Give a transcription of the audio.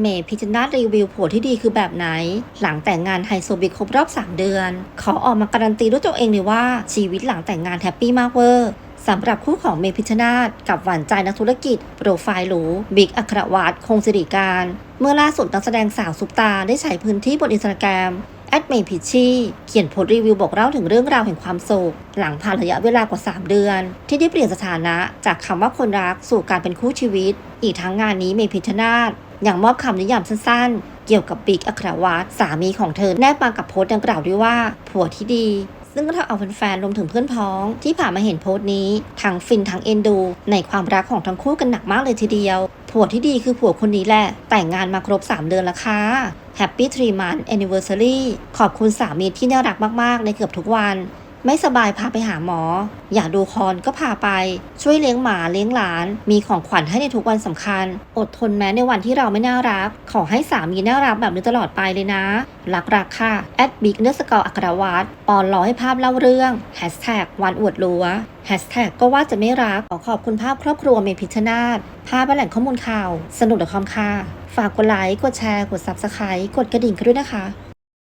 เมย์พิจนารีวิวผัวที่ดีคือแบบไหน หลังแต่งงานไฮโซบิครบรอบ 3 เดือน ขอออกมาการันตีด้วยตัวเองเลยว่าชีวิตหลังแต่งงานแฮปปี้มากเวอร์สำหรับคู่ของเมย์พิชนาธกับหวานใจนักธุรกิจ โปรไฟล์หรูบิ๊กอัครวัตรคงสิริการ เมื่อล่าสุดนักแสดงสาวซุปตาได้ใช้พื้นที่บนอินสตาแกรมแอดเมย์พิชชี่เขียนโพสต์รีวิวบอกเล่าถึงเรื่องราวแห่งความสุขหลังผ่านระยะเวลากว่า 3 เดือน ที่ได้เปลี่ยนสถานะจากคำว่าคนรักสู่การเป็นคู่ชีวิต อีกทั้งงานนี้เมย์พิชชนาธ อยังมอบคำนิยามสั้นๆ เกี่ยวกับบิ๊กอัครวัตสามีของเธอ แนบมากับโพสต์ดังกล่าวด้วยว่า ผัวที่ดี ซึ่งก็ทำเอาแฟนๆรวมถึงเพื่อนพ้อง ที่ผ่านมาเห็นโพสต์นี้ทั้งฟินทั้งเอ็นดู ในความรักของทั้งคู่กันหนักมากเลยทีเดียว ผัวที่ดีคือผัวคนนี้แหละ แต่งงานมาครบ 3 เดือนแล้วค่ะ Happy 3 Month Anniversary ขอบคุณสามีที่น่ารักมากๆ ในเกือบทุกวัน ไม่สบายพาไปหาหมอ อยากดูคอนก็พาไป ช่วยเลี้ยงหมาเลี้ยงหลาน มีของขวัญให้ในทุกวันสำคัญ อดทนแม้ในวันที่เราไม่น่ารัก ขอให้สามีน่ารักแบบนี้ตลอดไปเลยนะ รักรักค่ะแอดบิ๊กเนอร์สกอร์อัครวัตรปอนรอให้ภาพเล่าเรื่องแฮชแท็กวันอวดรัวแฮชแท็กก็ว่าจะไม่รัก ขอขอบคุณภาพครอบครัวเมพิชนาธภาพแหล่งข้อมูลข่าว สนุกกับคอมค่ะ ฝากกดไลค์ กดแชร์ กด Subscribe กดกระดิ่งกันด้วยนะคะ